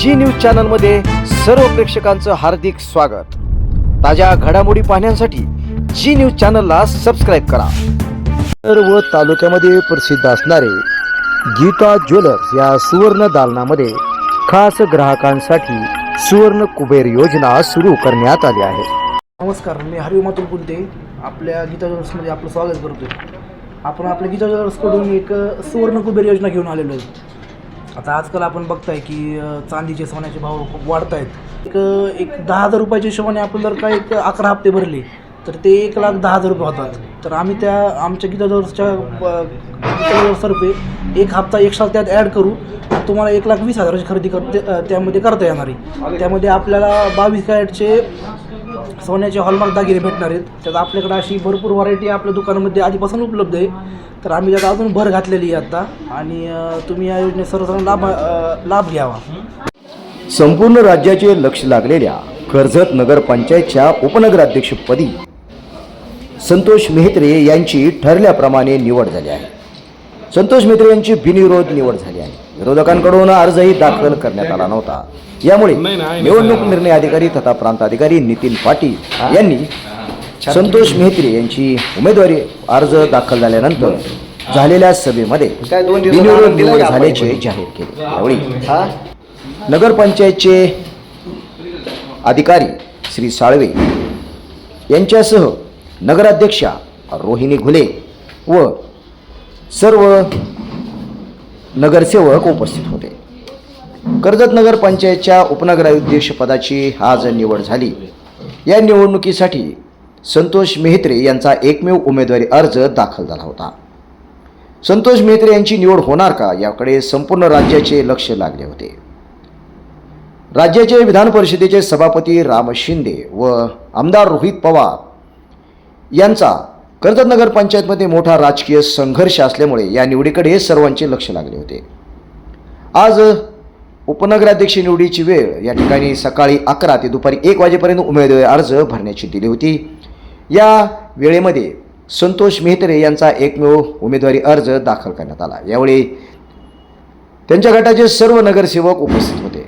जी news चॅनलमध्ये सर्व प्रेक्षकांचं हार्दिक स्वागत. ताज्या घडामोडी पाहण्यासाठी जी न्यूज चॅनलला सबस्क्राईब करा. सर्व तालुक्यामध्ये प्रसिद्ध असणारे गीता ज्वेलर्स या सुवर्ण दालनामध्ये खास ग्राहकांसाठी सुवर्ण कुबेर योजना सुरू करण्यात आली आहे. नमस्कार मी हरिओम अतुल कुलते. आपल्या गीता ज्वेलर्समध्ये आपलं स्वागत करतो आपण आपल्या गीता ज्वेलर्सकडून एक सुवर्ण कुबेर योजना घेऊन आलेलो आहे. आता आजकाल आपण बघताय की चांदीचे सोन्याचे भाव खूप वाढत आहेत एक एक दहा हजार रुपयाच्या हिशोबाने आपण जर का एक अकरा हप्ते भरले तर ते एक लाख दहा हजार रुपये होतात. तर आम्ही त्या आमच्या किती ज्वेलर्सच्या अ, एक हप्ता एक्स्ट्रा त्यात ॲड करू तुम्हाला एक लाख वीस हजाराची खरेदी कर त्यामध्ये करता येणार आहे. त्यामध्ये आपल्याला बावीस कॅरेटचे सोन्याचे हॉलमार्क दागिने भेटणार आहेत. त्यात आपल्याकडे अशी भरपूर व्हरायटी आपल्या दुकानामध्ये आधीपासून उपलब्ध आहे. तर आम्ही त्यात अजून भर घातलेली आहे आता. आणि तुम्ही या योजनेत सर्वसाधारण लाभ लाभ घ्यावा. संपूर्ण राज्याचे लक्ष लागलेल्या कर्जत नगरपंचायतच्या उपनगराध्यक्षपदी संतोष मेहत्रे यांची ठरल्याप्रमाणे निवड झाली आहे. संतोष मेहत्रे यांची बिनविरोध निवड झाली आहे. विरोधकांकडून अर्जही दाखल करण्यात आला नव्हता. यामुळे निवडणूक निर्णय अधिकारी तथा प्रांत अधिकारी नितीन पाटील यांनी संतोष मेहत्रे यांची उमेदवारी अर्ज दाखल झाल्यानंतर झालेल्या सभेमध्ये बिनविरोध निवड झाल्याचे जाहीर केले. यावेळी नगरपंचायतचे अधिकारी श्री साळवे यांच्यासह नगराध्यक्षा रोहिणी घुले व सर्व नगरसेवक उपस्थित होते. कर्जत नगर पंचायतच्या उपनगराध्यक्ष पदाची आज निवड झाली. या निवडणुकीसाठी संतोष मेहत्रे यांचा एकमेव उमेदवारी अर्ज दाखल झाला होता. संतोष मेहत्रे यांची निवड होणार का याकडे संपूर्ण राज्याचे लक्ष लागले होते. राज्याचे विधान परिषदेचे सभापती राम शिंदे व आमदार रोहित पवार यांचा कर्जत नगर पंचायतमध्ये मोठा राजकीय संघर्ष असल्यामुळे या निवडीकडे सर्वांचे लक्ष लागले होते. आज उपनगराध्यक्ष निवडीची वेळ. या ठिकाणी सकाळी अकरा ते दुपारी एक वाजेपर्यंत उमेदवारी अर्ज भरण्याची दिली होती. या वेळेमध्ये संतोष मेहत्रे यांचा एकमेव उमेदवारी अर्ज दाखल करण्यात आला. यावेळी त्यांच्या गटाचे सर्व नगरसेवक उपस्थित होते.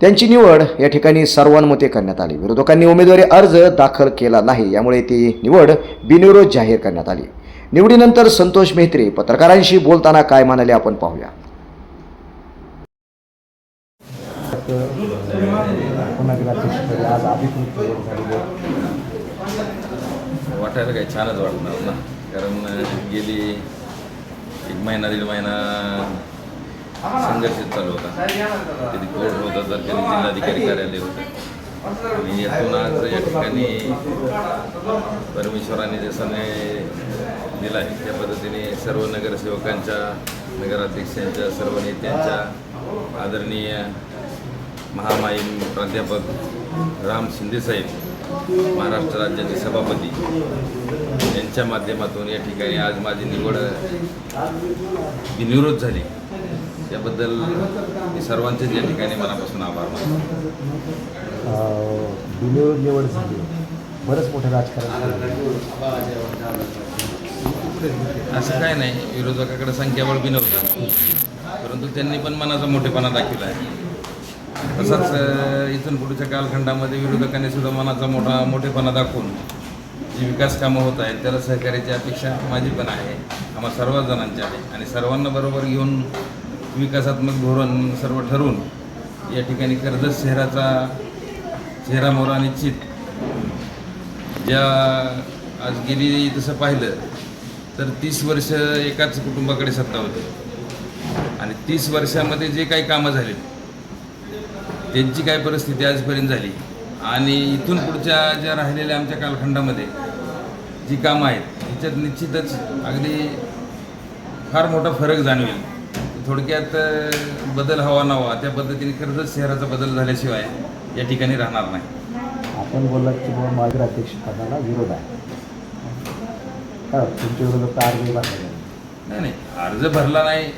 त्यांची निवड या ठिकाणी सर्वानुमते करण्यात आली. विरोधकांनी उमेदवारी अर्ज दाखल केला नाही यामुळे ती निवड बिनविरोध जाहीर करण्यात आली. निवडीनंतर संतोष मेहत्रे पत्रकारांशी बोलताना काय म्हणाले आपण पाहूया. वाटायला काही छानच वाटणार ना. कारण गेली एक महिना दीड महिना संघर्ष चालू होता. कधी कोर्ट होता तर कधी जिल्हाधिकारी कार्यालय होतं. आणि यातून आज या ठिकाणी परमेश्वराने जसा दिला आहे त्या पद्धतीने सर्व नगरसेवकांच्या नगराध्यक्षांच्या सर्व नेत्यांच्या आदरणीय महामाईम प्राध्यापक राम शिंदेसाहेब महाराष्ट्र राज्याचे सभापती यांच्या माध्यमातून या ठिकाणी आज माझी निवड बिनविरोध झाली. त्याबद्दल मी सर्वांचेच या ठिकाणी मनापासून आभार मानतो. निवड झाली. बरंच मोठं राजकारण असं काय नाही विरोधकाकडे संख्याबळ बी नव्हतं. परंतु त्यांनी पण मनाचा मोठेपणा दाखवला आहे. तसाच इथून पुढच्या कालखंडामध्ये विरोधकांनी सुद्धा मनाचा मोठा मोठेपणा दाखवून जी विकास कामं होत आहेत त्याला सहकार्याची अपेक्षा माझी पण आहे. आम्हा सर्व जणांची आहे. आणि सर्वांना बरोबर घेऊन विकासात्मक धोरण सर्व ठरवून या ठिकाणी कर्जत शहराचा चेहरा मोहरा निश्चित. ज्या आज गेली तसं पाहिलं तर तीस वर्ष एकाच कुटुंबाकडे सत्ता होती. आणि तीस वर्षामध्ये जे काही कामं झाली त्यांची काय परिस्थिती आजपर्यंत झाली? आणि इथून पुढच्या ज्या राहिलेल्या आमच्या कालखंडामध्ये जी कामं आहेत ह्याच्यात निश्चितच अगदी फार मोठा फरक जाणवेल. थोडक्यात बदल हवा नवा त्या पद्धतीने कर्जत शहराचा बदल झाल्याशिवाय या ठिकाणी राहणार नाही. आपण बोललात की बाबा माझ्या अध्यक्षपदाला विरोध आहे? तुमच्या विरोधात तर अर्जही भरला. नाही. नाही अर्ज भरला नाही.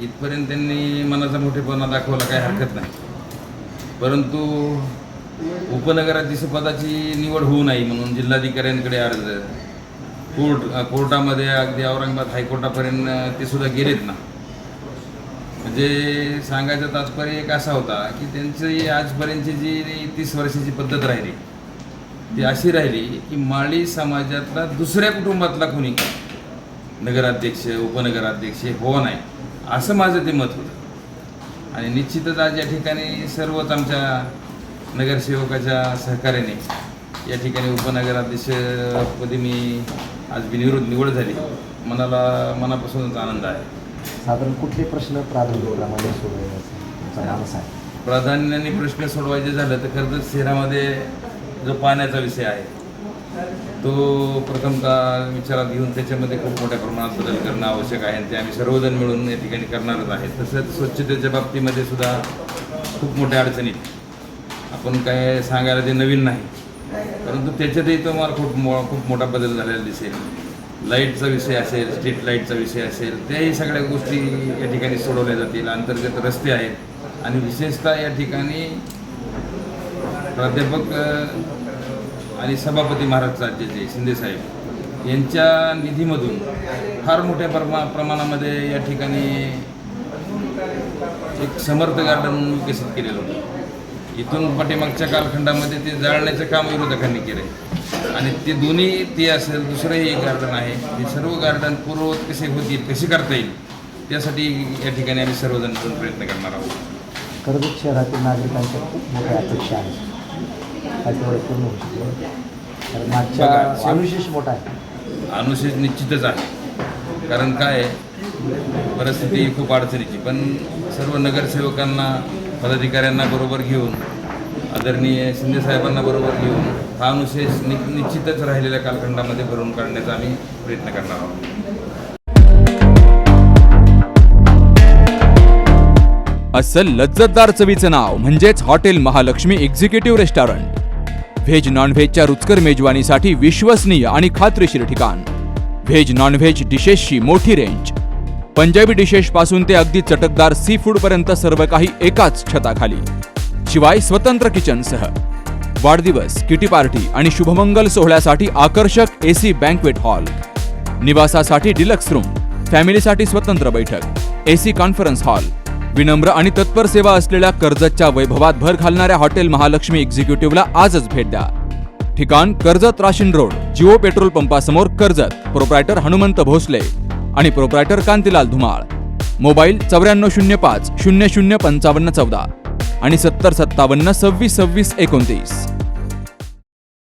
इथपर्यंत त्यांनी मनाचा मोठेपणा दाखवला काही हरकत नाही. परंतु उपनगराध्यक्षपदाची निवड होऊ नये म्हणून जिल्हाधिकाऱ्यांकडे अर्ज. कोर्ट कोर्टामध्ये अगदी औरंगाबाद हायकोर्टापर्यंत ते सुद्धा गेलेत ना. म्हणजे सांगायचं तात्पर्य एक असा होता की त्यांची आजपर्यंतची जी तीस वर्षाची पद्धत राहिली ती अशी राहिली की माळी समाजातला दुसऱ्या कुटुंबातला कोणी नगराध्यक्ष उपनगराध्यक्ष हो नाही असं माझं ते मत होतं. आणि निश्चितच आज या ठिकाणी सर्वच आमच्या नगरसेवकाच्या सहकार्याने या ठिकाणी उपनगराध्यक्षपदी मी आज बिनविरोध निवड झाली. मनाला मनापासूनच आनंद आहे. साधारण कुठले प्रश्न प्राधान्यक्रमाने सोडवायचे? मानस आहे प्राधान्याने प्रश्न सोडवायचे झालं तर कर्जत शहरामध्ये जो पाण्याचा विषय आहे तो प्रथमतः विचारात घेऊन त्याच्यामध्ये खूप मोठ्या प्रमाणात बदल करणं आवश्यक आहे आणि ते आम्ही सर्वजण मिळून या ठिकाणी करणारच आहे. तसंच स्वच्छतेच्या बाबतीमध्ये सुद्धा खूप मोठ्या अडचणीत आपण काय सांगायला ते नवीन नाही परंतु त्याच्यातही तो मला खूप मो खूप मोठा बदल झालेला दिसेल. लाईटचा विषय असेल स्ट्रीट लाईटचा विषय असेल त्याही सगळ्या गोष्टी या ठिकाणी सोडवल्या जातील. अंतर्गत रस्ते आहेत. आणि विशेषतः या ठिकाणी प्राध्यापक आणि सभापती महाराज राज्याचे शिंदेसाहेब यांच्या निधीमधून फार मोठ्या प्रमा प्रमाणामध्ये या ठिकाणी एक समर्थ गार्डन विकसित केलेलं होतं. इथून पाठीमागच्या कालखंडामध्ये ते जाळण्याचं काम विरोधकांनी केलं आहे आणि ते दोन्ही ते असेल दुसरंही एक गार्डन आहे. हे सर्व गार्डन पूर्ववत कसे होतील कसे करता येईल त्यासाठी या ठिकाणी आम्ही सर्वजण प्रयत्न करणार आहोत. कर्जत शहरातील नागरिकांच्या खूप मोठ्या अपेक्षा आहेत. पूर्ण होऊ शकतो. मागच्या अनुशेष मोठा आहे. अनुशेष निश्चितच आहे. कारण काय आहे, परिस्थिती खूप अडचणीची. पण सर्व नगरसेवकांना पदाधिकाऱ्यांना बरोबर घेऊन आदरणीय शिंदेसाहेबांना बरोबर घेऊन हा अनुशेष नि निश्चितच राहिलेल्या कालखंडामध्ये भरून काढण्याचा आम्ही प्रयत्न करणार आहोत. असं लज्जतदार चवीचं नाव म्हणजेच hotel Mahalakshmi executive restaurant veg नॉनव्हेजच्या रुचकर मेजवानीसाठी विश्वसनीय आणि खात्रीशीर ठिकाण. व्हेज नॉनव्हेज डिशेसची मोठी रेंज पंजाबी डिशेस पासून ते अगदी चटकदार सी फूड पर्यंत सर्व काही एकाच छताखाली. शिवाय स्वतंत्र किचनसह वाढदिवस किटी पार्टी आणि शुभमंगल सोहळ्यासाठी आकर्षक एसी बँकवेट हॉल निवासासाठी डिलक्स रूम फॅमिलीसाठी स्वतंत्र बैठक एसी कॉन्फरन्स हॉल विनम्र आणि तत्पर सेवा असलेल्या कर्जतच्या वैभवात भर घालणाऱ्या हॉटेल महालक्ष्मी एक्झिक्युटिव्हला आजच भेट द्या. ठिकाण Karjat Rashin road Jio petrol पंपासमोर Karjat proprietor Hanumant Bhosale. आणि प्रोप्रायटर कांतीलाल धुमाळ. मोबाईल चौऱ्याण्णव शून्य पाच शून्य शून्य पंचावन्न चौदा आणि सत्तर सत्तावन्न सव्वीस सव्वीस एकोणतीस.